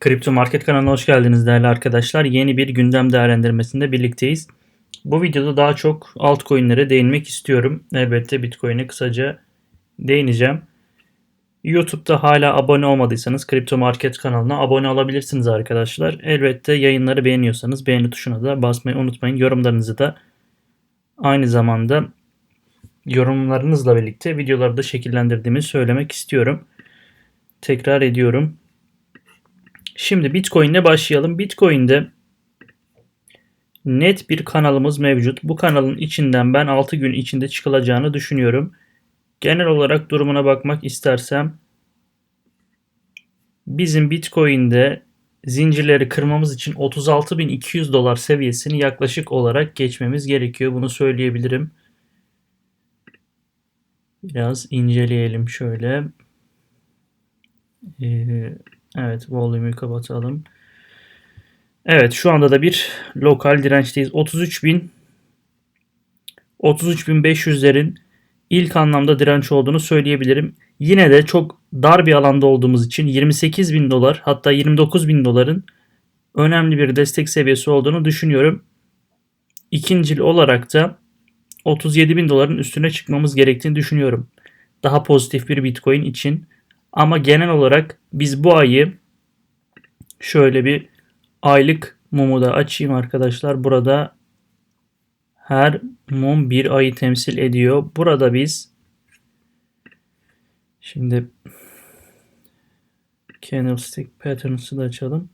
Kripto Market kanalına hoş geldiniz değerli arkadaşlar. Yeni bir gündem değerlendirmesinde birlikteyiz. Bu videoda daha çok altcoin'lere değinmek istiyorum. Elbette Bitcoin'e kısaca değineceğim. YouTube'da hala abone olmadıysanız Kripto Market kanalına abone olabilirsiniz arkadaşlar. Elbette yayınları beğeniyorsanız beğeni tuşuna da basmayı unutmayın. Yorumlarınızı da aynı zamanda yorumlarınızla birlikte videoları da şekillendirdiğimi söylemek istiyorum. Tekrar ediyorum. Şimdi Bitcoin ile başlayalım. Bitcoin'de net bir kanalımız mevcut. Bu kanalın içinden ben 6 gün içinde çıkılacağını düşünüyorum. Genel olarak durumuna bakmak istersem bizim Bitcoin'de zincirleri kırmamız için 36.200 dolar seviyesini yaklaşık olarak geçmemiz gerekiyor. Bunu söyleyebilirim. Biraz inceleyelim şöyle. Ee, Evet volume'ü kapatalım. Evet şu anda da bir lokal dirençteyiz. 33.000 33.500'lerin ilk anlamda direnç olduğunu söyleyebilirim. Yine de çok dar bir alanda olduğumuz için 28.000 dolar hatta 29.000 doların önemli bir destek seviyesi olduğunu düşünüyorum. İkincil olarak da 37.000 doların üstüne çıkmamız gerektiğini düşünüyorum. Daha pozitif bir Bitcoin için. Ama genel olarak biz bu ayı şöyle bir aylık mumu da açayım arkadaşlar. Burada her mum bir ayı temsil ediyor. Burada biz şimdi candlestick patterns'ı da açalım.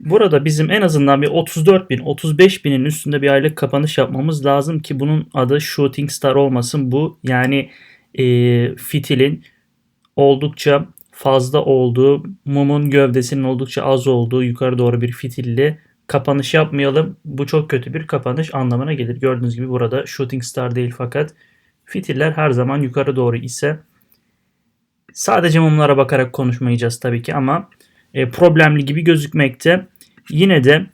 Burada bizim en azından bir 34 bin, 35 binin üstünde bir aylık kapanış yapmamız lazım ki bunun adı shooting star olmasın. Bu yani e, fitilin oldukça fazla olduğu, mumun gövdesinin oldukça az olduğu yukarı doğru bir fitilli kapanış yapmayalım. Bu çok kötü bir kapanış anlamına gelir. Gördüğünüz gibi burada shooting star değil fakat fitiller her zaman yukarı doğru ise sadece mumlara bakarak konuşmayacağız tabii ki ama e, problemli gibi gözükmekte. Yine de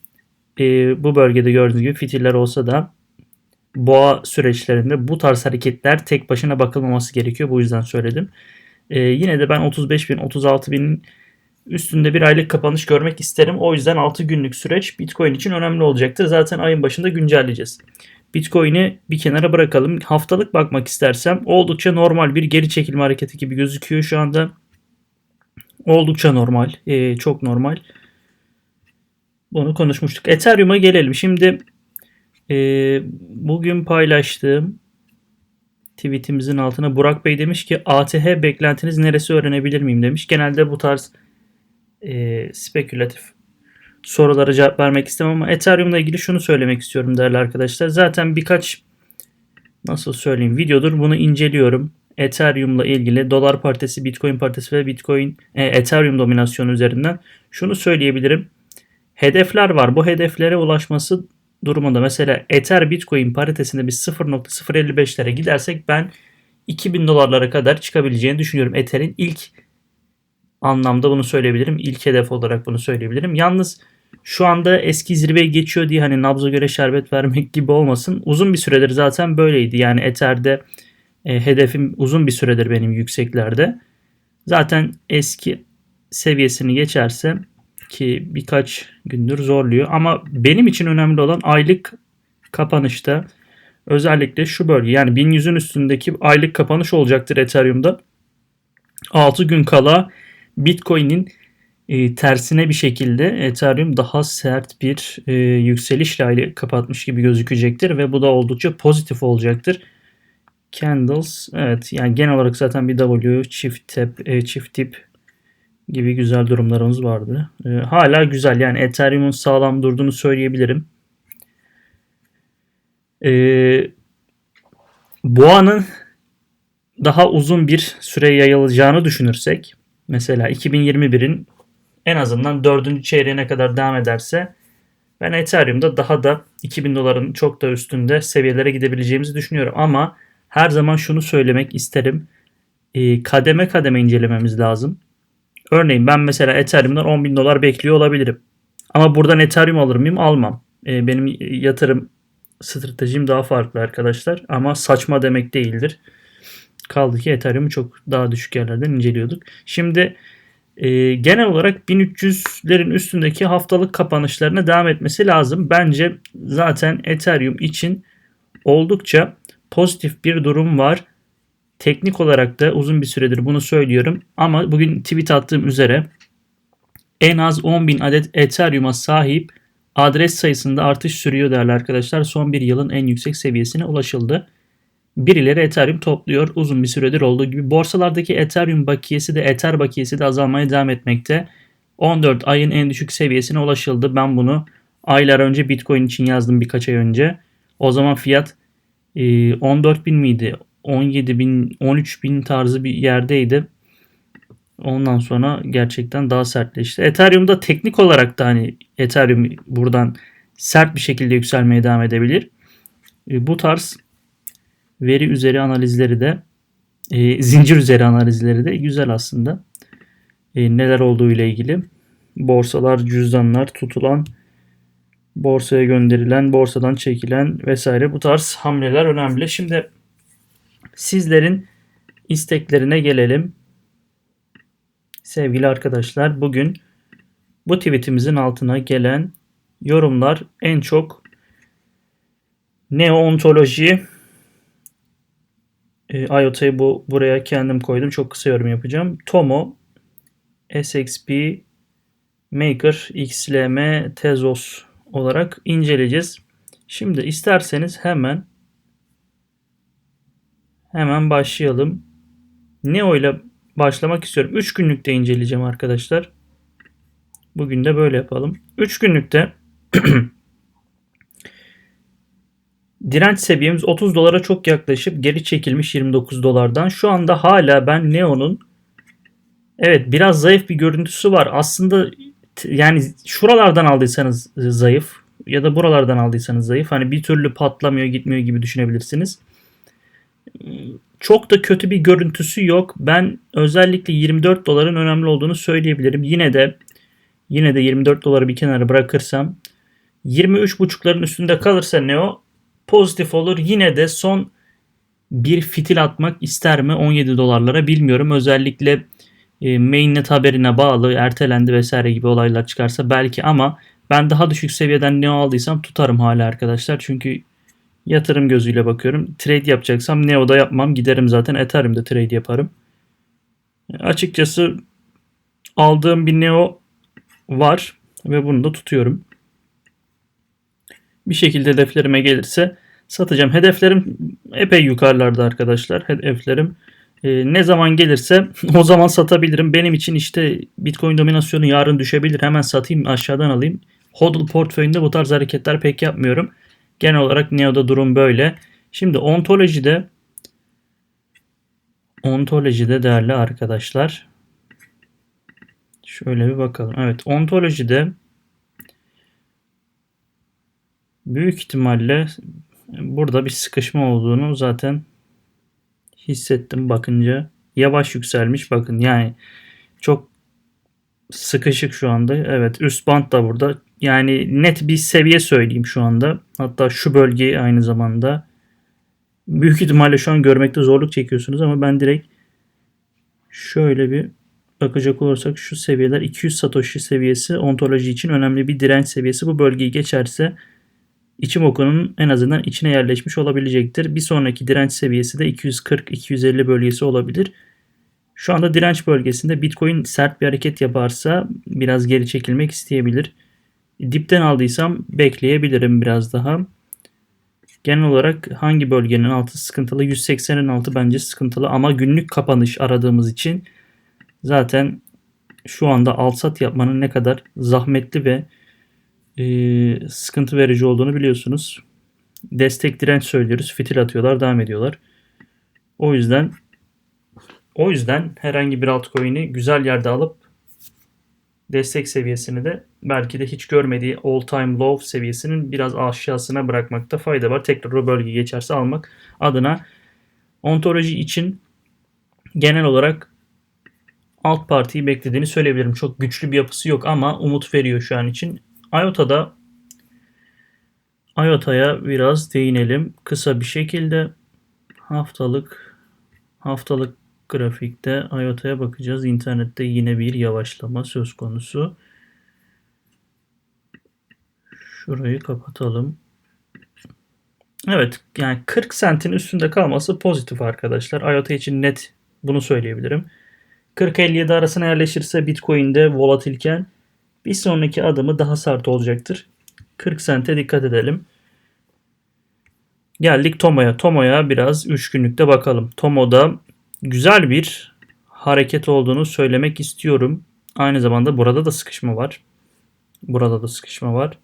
e, bu bölgede gördüğünüz gibi fitiller olsa da boğa süreçlerinde bu tarz hareketler tek başına bakılmaması gerekiyor. Bu yüzden söyledim. E, yine de ben 35 bin 36 binin üstünde bir aylık kapanış görmek isterim. O yüzden 6 günlük süreç Bitcoin için önemli olacaktır. Zaten ayın başında güncelleyeceğiz. Bitcoin'i bir kenara bırakalım. Haftalık bakmak istersem oldukça normal bir geri çekilme hareketi gibi gözüküyor şu anda. Oldukça normal. E, çok normal. Bunu konuşmuştuk. Ethereum'a gelelim. Şimdi e, bugün paylaştığım tweetimizin altına Burak Bey demiş ki ATH beklentiniz neresi öğrenebilir miyim demiş. Genelde bu tarz e, spekülatif sorulara cevap vermek istemem ama Ethereum'la ilgili şunu söylemek istiyorum değerli arkadaşlar. Zaten birkaç nasıl söyleyeyim videodur bunu inceliyorum. Ethereum'la ilgili dolar partisi, Bitcoin partisi ve Bitcoin e, Ethereum dominasyonu üzerinden şunu söyleyebilirim. Hedefler var. Bu hedeflere ulaşması durumunda mesela Ether Bitcoin paritesinde biz 0.055'lere gidersek ben 2000 dolarlara kadar çıkabileceğini düşünüyorum. Ether'in ilk anlamda bunu söyleyebilirim. İlk hedef olarak bunu söyleyebilirim. Yalnız şu anda eski zirveye geçiyor diye hani nabza göre şerbet vermek gibi olmasın. Uzun bir süredir zaten böyleydi. Yani Ether'de e, hedefim uzun bir süredir benim yükseklerde. Zaten eski seviyesini geçerse ki birkaç gündür zorluyor. Ama benim için önemli olan aylık kapanışta özellikle şu bölge yani 1100'ün üstündeki aylık kapanış olacaktır Ethereum'da. 6 gün kala Bitcoin'in e, tersine bir şekilde Ethereum daha sert bir e, yükselişle aylık kapatmış gibi gözükecektir ve bu da oldukça pozitif olacaktır. Candles evet yani genel olarak zaten bir W çift tip, e, çift tip gibi güzel durumlarımız vardı. E, hala güzel yani Ethereum'un sağlam durduğunu söyleyebilirim. E, Boğa'nın daha uzun bir süre yayılacağını düşünürsek mesela 2021'in en azından 4. çeyreğine kadar devam ederse ben Ethereum'da daha da 2000 doların çok da üstünde seviyelere gidebileceğimizi düşünüyorum. Ama her zaman şunu söylemek isterim. E, kademe kademe incelememiz lazım. Örneğin ben mesela Ethereum'dan 10 bin dolar bekliyor olabilirim. Ama buradan Ethereum alır mıyım? Almam. E, benim yatırım stratejim daha farklı arkadaşlar. Ama saçma demek değildir. Kaldı ki Ethereum'u çok daha düşük yerlerden inceliyorduk. Şimdi e, genel olarak 1300'lerin üstündeki haftalık kapanışlarına devam etmesi lazım. Bence zaten Ethereum için oldukça pozitif bir durum var. Teknik olarak da uzun bir süredir bunu söylüyorum. Ama bugün tweet attığım üzere en az 10.000 adet Ethereum'a sahip adres sayısında artış sürüyor değerli arkadaşlar. Son bir yılın en yüksek seviyesine ulaşıldı. Birileri Ethereum topluyor. Uzun bir süredir olduğu gibi. Borsalardaki Ethereum bakiyesi de Ether bakiyesi de azalmaya devam etmekte. 14 ayın en düşük seviyesine ulaşıldı. Ben bunu aylar önce Bitcoin için yazdım birkaç ay önce. O zaman fiyat 14 e, bin miydi? 17 bin, 13 bin tarzı bir yerdeydi. Ondan sonra gerçekten daha sertleşti. Ethereum'da teknik olarak da hani Ethereum buradan sert bir şekilde yükselmeye devam edebilir. E, bu tarz veri üzeri analizleri de e, zincir üzeri analizleri de güzel aslında. E, neler olduğu ile ilgili borsalar, cüzdanlar, tutulan, borsaya gönderilen, borsadan çekilen vesaire bu tarz hamleler önemli. Şimdi sizlerin isteklerine gelelim. Sevgili arkadaşlar bugün bu tweetimizin altına gelen yorumlar en çok neontoloji e, IoT'yi bu buraya kendim koydum. Çok kısa yorum yapacağım. Tomo SXP Maker XLM Tezos olarak inceleyeceğiz. Şimdi isterseniz hemen hemen başlayalım. Neo ile başlamak istiyorum. 3 günlükte inceleyeceğim arkadaşlar. Bugün de böyle yapalım. 3 günlükte direnç seviyemiz 30 dolara çok yaklaşıp geri çekilmiş 29 dolardan. Şu anda hala ben Neo'nun evet biraz zayıf bir görüntüsü var. Aslında yani şuralardan aldıysanız zayıf ya da buralardan aldıysanız zayıf. Hani bir türlü patlamıyor gitmiyor gibi düşünebilirsiniz çok da kötü bir görüntüsü yok. Ben özellikle 24 doların önemli olduğunu söyleyebilirim. Yine de yine de 24 doları bir kenara bırakırsam 23.5'ların üstünde kalırsa Neo pozitif olur. Yine de son bir fitil atmak ister mi 17 dolarlara bilmiyorum. Özellikle e, mainnet haberine bağlı ertelendi vesaire gibi olaylar çıkarsa belki ama ben daha düşük seviyeden Neo aldıysam tutarım hala arkadaşlar. Çünkü Yatırım gözüyle bakıyorum. Trade yapacaksam Neo'da yapmam. Giderim zaten Ethereum'da trade yaparım. Açıkçası aldığım bir Neo var ve bunu da tutuyorum. Bir şekilde hedeflerime gelirse satacağım. Hedeflerim epey yukarılarda arkadaşlar. Hedeflerim e, ne zaman gelirse o zaman satabilirim. Benim için işte Bitcoin dominasyonu yarın düşebilir. Hemen satayım aşağıdan alayım. Hodl portföyünde bu tarz hareketler pek yapmıyorum. Genel olarak Neo'da durum böyle. Şimdi ontolojide ontolojide değerli arkadaşlar şöyle bir bakalım. Evet ontolojide büyük ihtimalle burada bir sıkışma olduğunu zaten hissettim bakınca. Yavaş yükselmiş bakın yani çok sıkışık şu anda. Evet üst band da burada. Yani net bir seviye söyleyeyim şu anda. Hatta şu bölgeyi aynı zamanda büyük ihtimalle şu an görmekte zorluk çekiyorsunuz ama ben direkt şöyle bir bakacak olursak şu seviyeler 200 Satoshi seviyesi ontoloji için önemli bir direnç seviyesi. Bu bölgeyi geçerse içim okunun en azından içine yerleşmiş olabilecektir. Bir sonraki direnç seviyesi de 240-250 bölgesi olabilir. Şu anda direnç bölgesinde Bitcoin sert bir hareket yaparsa biraz geri çekilmek isteyebilir. Dipten aldıysam bekleyebilirim biraz daha. Genel olarak hangi bölgenin altı sıkıntılı? 180'in altı bence sıkıntılı ama günlük kapanış aradığımız için zaten şu anda alsat yapmanın ne kadar zahmetli ve e, sıkıntı verici olduğunu biliyorsunuz. Destek direnç söylüyoruz. Fitil atıyorlar, devam ediyorlar. O yüzden o yüzden herhangi bir altcoin'i güzel yerde alıp destek seviyesini de belki de hiç görmediği all time low seviyesinin biraz aşağısına bırakmakta fayda var. Tekrar o bölge geçerse almak adına ontoloji için genel olarak alt partiyi beklediğini söyleyebilirim. Çok güçlü bir yapısı yok ama umut veriyor şu an için. IOTA'da IOTA'ya biraz değinelim. Kısa bir şekilde haftalık haftalık grafikte IOTA'ya bakacağız. İnternette yine bir yavaşlama söz konusu. Şurayı kapatalım. Evet yani 40 sentin üstünde kalması pozitif arkadaşlar. IOTA için net bunu söyleyebilirim. 40-57 arasına yerleşirse Bitcoin'de volatilken bir sonraki adımı daha sert olacaktır. 40 sente dikkat edelim. Geldik Tomo'ya. Tomo'ya biraz 3 günlükte bakalım. Tomo'da güzel bir hareket olduğunu söylemek istiyorum. Aynı zamanda burada da sıkışma var. Burada da sıkışma var.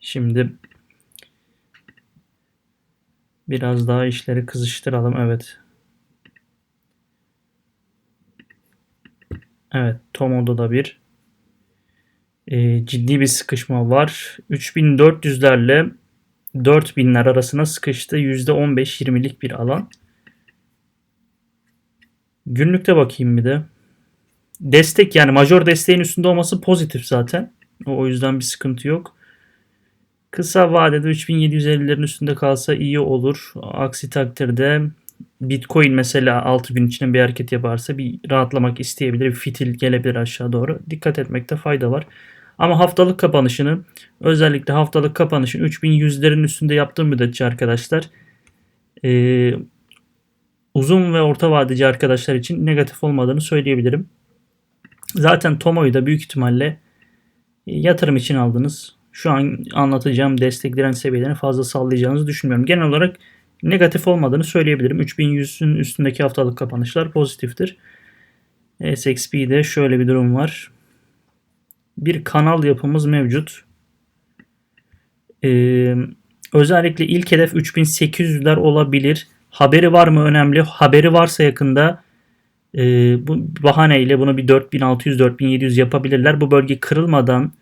Şimdi biraz daha işleri kızıştıralım. Evet. Evet. Tomo'da da bir e, ciddi bir sıkışma var. 3400'lerle 4000'ler arasına sıkıştı. %15-20'lik bir alan. Günlükte bakayım bir de. Destek yani major desteğin üstünde olması pozitif zaten. O yüzden bir sıkıntı yok. Kısa vadede 3750'lerin üstünde kalsa iyi olur. Aksi takdirde Bitcoin mesela 6 gün içinde bir hareket yaparsa bir rahatlamak isteyebilir. Bir fitil gelebilir aşağı doğru. Dikkat etmekte fayda var. Ama haftalık kapanışını özellikle haftalık kapanışın 3100'lerin üstünde yaptığım müddetçe arkadaşlar e, uzun ve orta vadeci arkadaşlar için negatif olmadığını söyleyebilirim. Zaten Tomo'yu da büyük ihtimalle yatırım için aldınız. Şu an anlatacağım destek direnç seviyelerini fazla sallayacağınızı düşünmüyorum. Genel olarak negatif olmadığını söyleyebilirim. 3100'ün üstündeki haftalık kapanışlar pozitiftir. SXP'de şöyle bir durum var bir kanal yapımız mevcut. Ee, özellikle ilk hedef 3800'ler olabilir. Haberi var mı önemli. Haberi varsa yakında e, bu bahaneyle bunu bir 4600-4700 yapabilirler. Bu bölge kırılmadan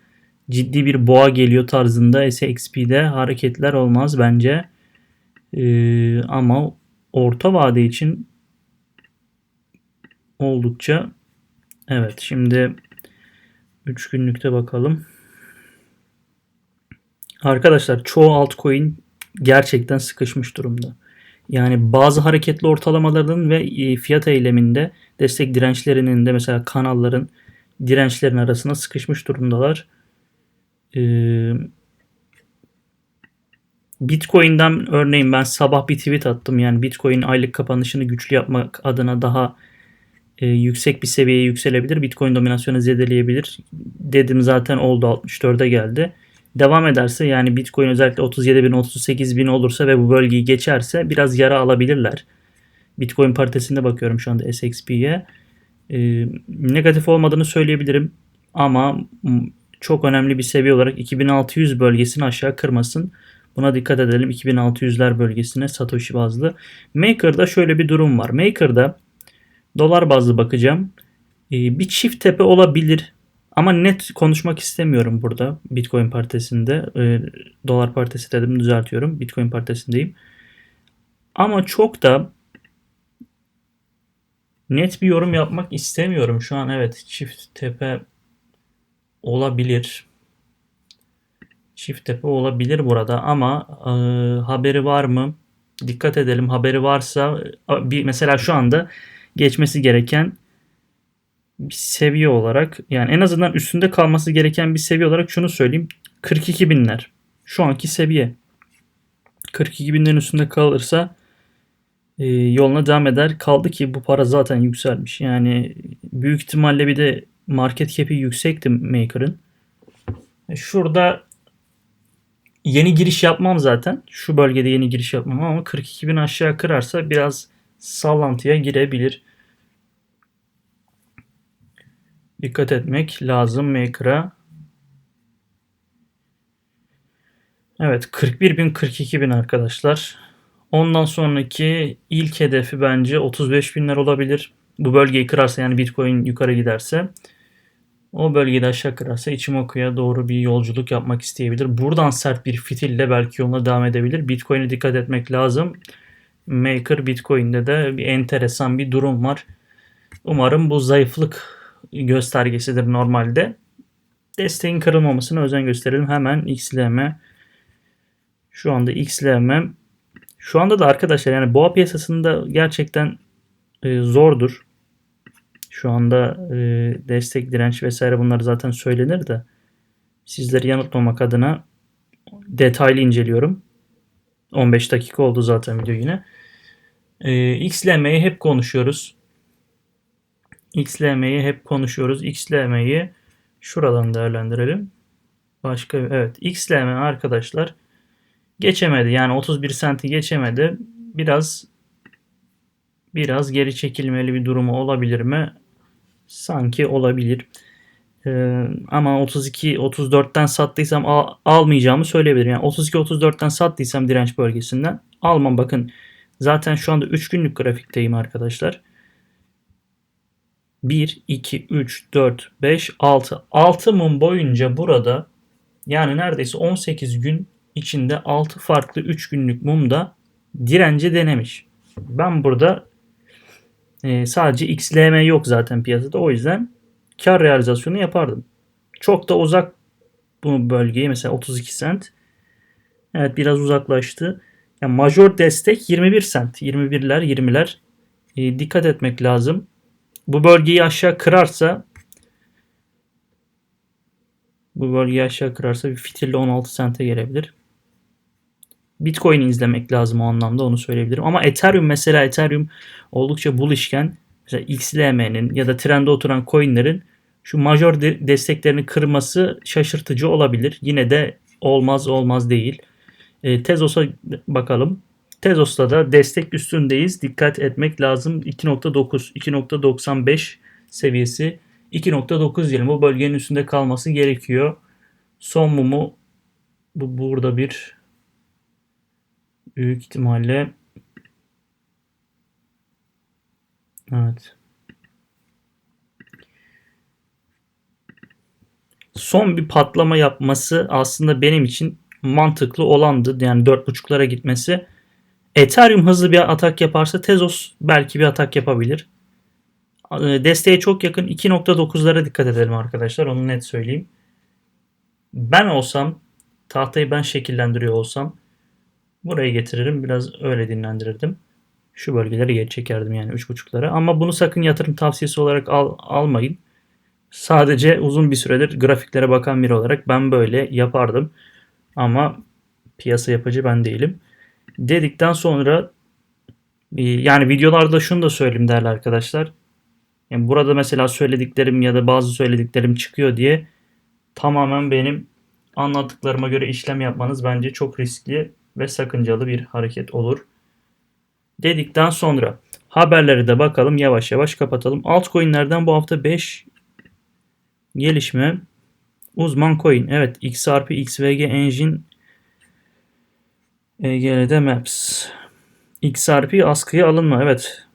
ciddi bir boğa geliyor tarzında SXP'de hareketler olmaz bence. Ee, ama orta vade için oldukça evet şimdi 3 günlükte bakalım. Arkadaşlar çoğu altcoin gerçekten sıkışmış durumda. Yani bazı hareketli ortalamaların ve e, fiyat eyleminde destek dirençlerinin de mesela kanalların dirençlerin arasında sıkışmış durumdalar. Ee, Bitcoin'den örneğin ben sabah bir tweet attım. Yani Bitcoin aylık kapanışını güçlü yapmak adına daha e, yüksek bir seviyeye yükselebilir. Bitcoin dominasyonu zedeleyebilir. Dedim zaten oldu 64'e geldi. Devam ederse yani Bitcoin özellikle 37 bin 38 bin olursa ve bu bölgeyi geçerse biraz yara alabilirler. Bitcoin paritesinde bakıyorum şu anda SXP'ye. E, negatif olmadığını söyleyebilirim. Ama çok önemli bir seviye olarak 2600 bölgesini aşağı kırmasın. Buna dikkat edelim 2600'ler bölgesine Satoshi bazlı. Maker'da şöyle bir durum var. Maker'da Dolar bazlı bakacağım. Ee, bir çift tepe olabilir. Ama net konuşmak istemiyorum burada Bitcoin partisinde. Ee, dolar partisi dedim düzeltiyorum. Bitcoin partisindeyim. Ama çok da net bir yorum yapmak istemiyorum. Şu an evet çift tepe olabilir. Çift tepe olabilir burada ama e, haberi var mı? Dikkat edelim haberi varsa bir mesela şu anda geçmesi gereken bir seviye olarak yani en azından üstünde kalması gereken bir seviye olarak şunu söyleyeyim. 42 binler. Şu anki seviye. 42 binlerin üstünde kalırsa e, yoluna devam eder. Kaldı ki bu para zaten yükselmiş. Yani büyük ihtimalle bir de market cap'i yüksekti Maker'ın. E, şurada yeni giriş yapmam zaten. Şu bölgede yeni giriş yapmam ama 42 bin aşağı kırarsa biraz sallantıya girebilir. Dikkat etmek lazım Maker'a. Evet 41 bin 42 bin arkadaşlar. Ondan sonraki ilk hedefi bence 35 binler olabilir. Bu bölgeyi kırarsa yani Bitcoin yukarı giderse. O bölgeyi aşağı kırarsa Ichimoku'ya doğru bir yolculuk yapmak isteyebilir. Buradan sert bir fitille belki yoluna devam edebilir. Bitcoin'e dikkat etmek lazım. Maker Bitcoin'de de bir enteresan bir durum var. Umarım bu zayıflık göstergesidir normalde. Desteğin kırılmamasına özen gösterelim. Hemen XLM şu anda XLM Şu anda da arkadaşlar yani boğa piyasasında gerçekten e, zordur. Şu anda e, destek, direnç vesaire bunlar zaten söylenir de sizleri yanıltmamak adına detaylı inceliyorum. 15 dakika oldu zaten video yine. E, XLM'yi hep konuşuyoruz. XLM'yi hep konuşuyoruz. XLM'yi şuradan değerlendirelim. Başka evet XLM arkadaşlar geçemedi. Yani 31 senti geçemedi. Biraz biraz geri çekilmeli bir durumu olabilir mi? Sanki olabilir. Ee, ama 32 34'ten sattıysam al, almayacağımı söyleyebilirim. Yani 32 34'ten sattıysam direnç bölgesinden almam bakın. Zaten şu anda 3 günlük grafikteyim arkadaşlar. 1 2 3 4 5 6 6 mum boyunca burada yani neredeyse 18 gün içinde 6 farklı 3 günlük mumda direnci denemiş. Ben burada e, sadece XLM yok zaten piyasada. O yüzden kar realizasyonu yapardım. Çok da uzak bu bölgeye mesela 32 sent. Evet biraz uzaklaştı. Yani major destek 21 sent. 21'ler 20'ler. E, dikkat etmek lazım. Bu bölgeyi aşağı kırarsa bu bölgeyi aşağı kırarsa bir fitilli 16 sente gelebilir. Bitcoin'i izlemek lazım o anlamda onu söyleyebilirim. Ama Ethereum mesela Ethereum oldukça bulishken mesela XLM'nin ya da trende oturan coinlerin şu major de- desteklerini kırması şaşırtıcı olabilir. Yine de olmaz olmaz değil. E, Tezos'a bakalım. Tezos'ta da destek üstündeyiz. Dikkat etmek lazım. 2.9, 2.95 seviyesi 2.9 diyelim. Bu bölgenin üstünde kalması gerekiyor. Son mumu bu burada bir büyük ihtimalle Evet. Son bir patlama yapması aslında benim için mantıklı olandı. Yani 4.5'lara gitmesi. Ethereum hızlı bir atak yaparsa Tezos belki bir atak yapabilir. Desteğe çok yakın 2.9'lara dikkat edelim arkadaşlar. Onu net söyleyeyim. Ben olsam tahtayı ben şekillendiriyor olsam buraya getiririm. Biraz öyle dinlendirirdim. Şu bölgeleri geri çekerdim yani 3.5'lara. Ama bunu sakın yatırım tavsiyesi olarak al, almayın. Sadece uzun bir süredir grafiklere bakan biri olarak ben böyle yapardım. Ama piyasa yapıcı ben değilim. Dedikten sonra e, yani videolarda şunu da söyleyeyim değerli arkadaşlar. Yani burada mesela söylediklerim ya da bazı söylediklerim çıkıyor diye tamamen benim anlattıklarıma göre işlem yapmanız bence çok riskli ve sakıncalı bir hareket olur. Dedikten sonra haberleri de bakalım yavaş yavaş kapatalım. Altcoin'lerden bu hafta 5 gelişme. Uzman coin. Evet XRP, XVG Engine EGL'de Maps. XRP askıya alınma. Evet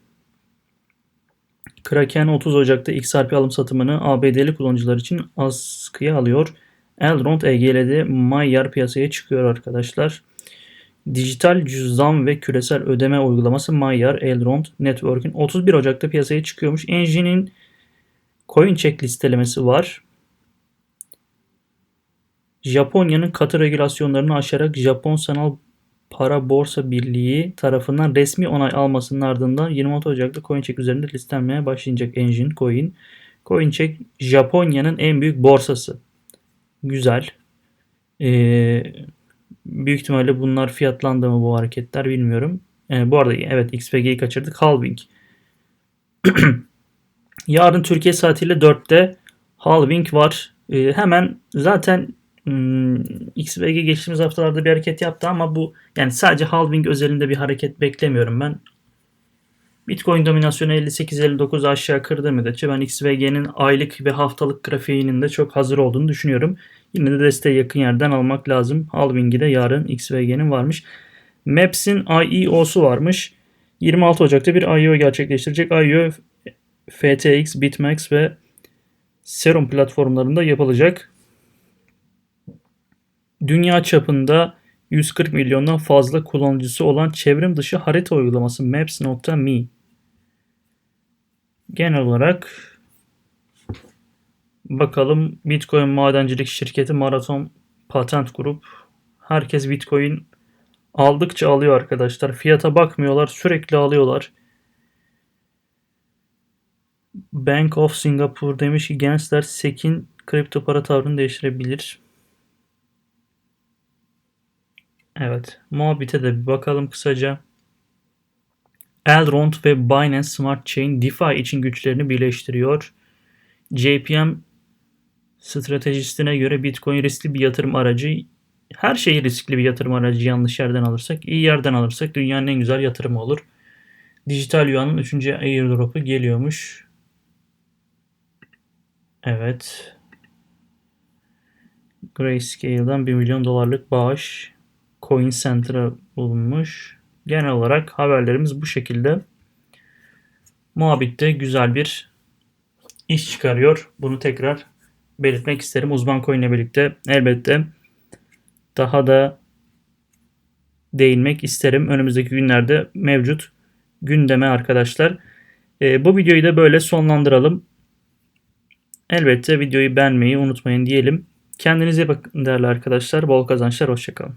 Kraken 30 Ocak'ta XRP alım satımını ABD'li kullanıcılar için askıya alıyor. Elrond EGL'de Mayer piyasaya çıkıyor arkadaşlar. Dijital cüzdan ve küresel ödeme uygulaması Mayer Elrond Network'ün 31 Ocak'ta piyasaya çıkıyormuş. Engine'in CoinCheck listelemesi var. Japonya'nın katı regülasyonlarını aşarak Japon Sanal Para Borsa Birliği tarafından resmi onay almasının ardından 26 Ocak'ta CoinCheck üzerinde listelenmeye başlayacak Engine Coin. CoinCheck Japonya'nın en büyük borsası. Güzel. Ee, büyük ihtimalle bunlar fiyatlandı mı bu hareketler bilmiyorum. Ee, bu arada evet XPG'yi kaçırdık. Halving. Yarın Türkiye saatiyle 4'te halving var. Ee, hemen zaten Hmm, XVG geçtiğimiz haftalarda bir hareket yaptı ama bu yani sadece halving özelinde bir hareket beklemiyorum ben. Bitcoin dominasyonu 58-59 aşağı kırdı müddetçe ben XVG'nin aylık ve haftalık grafiğinin de çok hazır olduğunu düşünüyorum. Yine de desteğe yakın yerden almak lazım. Halving'i de yarın XVG'nin varmış. Maps'in IEO'su varmış. 26 Ocak'ta bir IEO gerçekleştirecek. IEO FTX, BitMEX ve Serum platformlarında yapılacak dünya çapında 140 milyondan fazla kullanıcısı olan çevrim dışı harita uygulaması Maps.me. Genel olarak bakalım Bitcoin madencilik şirketi Marathon Patent Grup. Herkes Bitcoin Aldıkça alıyor arkadaşlar. Fiyata bakmıyorlar. Sürekli alıyorlar. Bank of Singapore demiş ki gençler Sekin kripto para tavrını değiştirebilir. Evet. Muhabbete de bir bakalım kısaca. Elrond ve Binance Smart Chain DeFi için güçlerini birleştiriyor. JPM stratejistine göre Bitcoin riskli bir yatırım aracı. Her şeyi riskli bir yatırım aracı yanlış yerden alırsak, iyi yerden alırsak dünyanın en güzel yatırımı olur. Dijital Yuan'ın 3. airdrop'u geliyormuş. Evet. Grayscale'dan 1 milyon dolarlık bağış Coin Center'a bulunmuş. Genel olarak haberlerimiz bu şekilde. Muhabbitte güzel bir iş çıkarıyor. Bunu tekrar belirtmek isterim. Uzman Coin ile birlikte elbette daha da değinmek isterim. Önümüzdeki günlerde mevcut gündeme arkadaşlar. E, bu videoyu da böyle sonlandıralım. Elbette videoyu beğenmeyi unutmayın diyelim. Kendinize bakın değerli arkadaşlar. Bol kazançlar. Hoşçakalın.